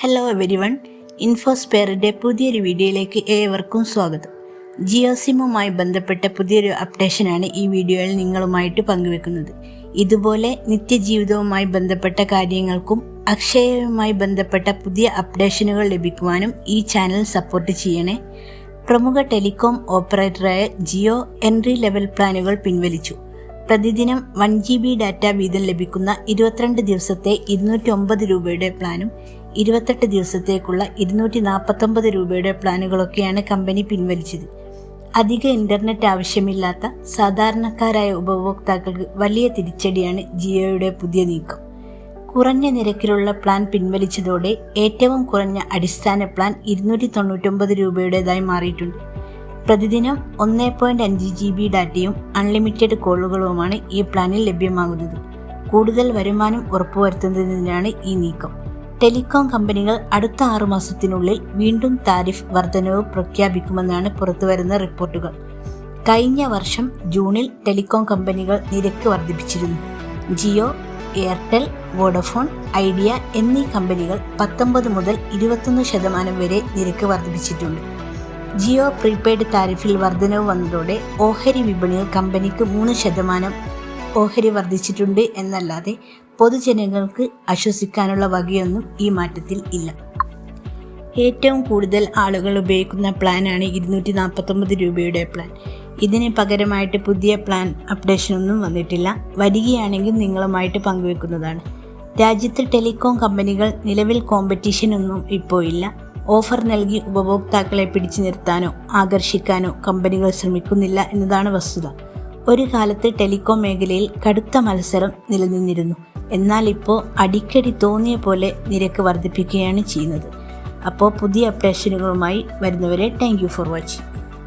Hello every one ഇൻഫോസ്പെയറിന്റെ പുതിയൊരു വീഡിയോയിലേക്ക് ഏവർക്കും സ്വാഗതം. ജിയോ സിമ്മുമായി ബന്ധപ്പെട്ട പുതിയൊരു അപ്ഡേഷനാണ് ഈ വീഡിയോയിൽ നിങ്ങളുമായിട്ട് പങ്കുവെക്കുന്നത്. ഇതുപോലെ നിത്യജീവിതവുമായി ബന്ധപ്പെട്ട കാര്യങ്ങൾക്കും അക്ഷയവുമായി ബന്ധപ്പെട്ട പുതിയ അപ്ഡേഷനുകൾ ലഭിക്കുവാനും ഈ ചാനൽ സപ്പോർട്ട് ചെയ്യണേ. പ്രമുഖ ടെലികോം ഓപ്പറേറ്ററായ ജിയോ എൻട്രി ലെവൽ പ്ലാനുകൾ പിൻവലിച്ചു. പ്രതിദിനം വൺ ജി ബി ഡാറ്റ വീതം ലഭിക്കുന്ന ഇരുപത്തിരണ്ട് ദിവസത്തെ ഇരുന്നൂറ്റി ഒമ്പത് രൂപയുടെ പ്ലാനും ഇരുപത്തെട്ട് ദിവസത്തേക്കുള്ള ഇരുന്നൂറ്റി നാൽപ്പത്തൊമ്പത് രൂപയുടെ പ്ലാനുകളൊക്കെയാണ് കമ്പനി പിൻവലിച്ചത്. അധിക ഇന്റർനെറ്റ് ആവശ്യമില്ലാത്ത സാധാരണക്കാരായ ഉപഭോക്താക്കൾക്ക് വലിയ തിരിച്ചടിയാണ് ജിയോയുടെ പുതിയ നീക്കം. കുറഞ്ഞ നിരക്കിലുള്ള പ്ലാൻ പിൻവലിച്ചതോടെ ഏറ്റവും കുറഞ്ഞ അടിസ്ഥാന പ്ലാൻ ഇരുന്നൂറ്റി തൊണ്ണൂറ്റൊമ്പത് രൂപയുടേതായി മാറിയിട്ടുണ്ട്. പ്രതിദിനം ഒന്ന് പോയിന്റ് അഞ്ച് ജി ബി ഡാറ്റയും അൺലിമിറ്റഡ് കോളുകളുമാണ് ഈ പ്ലാനിൽ ലഭ്യമാകുന്നത്. കൂടുതൽ വരുമാനം ഉറപ്പുവരുത്തുന്നതിനാണ് ഈ നീക്കം. ടെലികോം കമ്പനികൾ അടുത്ത ആറു മാസത്തിനുള്ളിൽ വീണ്ടും താരിഫ് വർധനവ് പ്രഖ്യാപിക്കുമെന്നാണ് പുറത്തുവരുന്ന റിപ്പോർട്ടുകൾ. കഴിഞ്ഞ വർഷം ജൂണിൽ ടെലികോം കമ്പനികൾ നിരക്ക് വർദ്ധിപ്പിച്ചിരുന്നു. ജിയോ എയർടെൽ വോഡഫോൺ ഐഡിയ എന്നീ കമ്പനികൾ പത്തൊമ്പത് മുതൽ ഇരുപത്തൊന്ന് ശതമാനം വരെ നിരക്ക് വർദ്ധിപ്പിച്ചിട്ടുണ്ട്. ജിയോ പ്രീപെയ്ഡ് താരിഫിൽ വർധനവ് വന്നതോടെ ഓഹരി വിപണിയിൽ കമ്പനിക്ക് മൂന്ന് ശതമാനം ഓഹരി വർദ്ധിച്ചിട്ടുണ്ട് എന്നല്ലാതെ പൊതുജനങ്ങൾക്ക് ആശ്വസിക്കാനുള്ള വകയൊന്നും ഈ മാറ്റത്തിൽ ഇല്ല. ഏറ്റവും കൂടുതൽ ആളുകൾ ഉപയോഗിക്കുന്ന പ്ലാനാണ് ഇരുന്നൂറ്റി നാൽപ്പത്തൊമ്പത് രൂപയുടെ പ്ലാൻ. ഇതിന് പകരമായിട്ട് പുതിയ പ്ലാൻ അപ്ഡേഷനൊന്നും വന്നിട്ടില്ല. വരികയാണെങ്കിൽ നിങ്ങളുമായിട്ട് പങ്കുവെക്കുന്നതാണ്. രാജ്യത്ത് ടെലികോം കമ്പനികൾ നിലവിൽ കോമ്പറ്റീഷനൊന്നും ഇപ്പോൾ ഇല്ല. ഓഫർ നൽകി ഉപഭോക്താക്കളെ പിടിച്ചു നിർത്താനോ ആകർഷിക്കാനോ കമ്പനികൾ ശ്രമിക്കുന്നില്ല എന്നതാണ് വസ്തുത. ഒരു കാലത്ത് ടെലികോം മേഖലയിൽ കടുത്ത മത്സരം നിലനിന്നിരുന്നു. എന്നാൽ ഇപ്പോൾ അടിക്കടി തോന്നിയ പോലെ നിരക്ക് വർദ്ധിപ്പിക്കുകയാണ് ചെയ്യുന്നത്. അപ്പോൾ പുതിയ അപ്ഡേഷനുകളുമായി വരുന്നവരെ താങ്ക് ഫോർ വാച്ചിങ്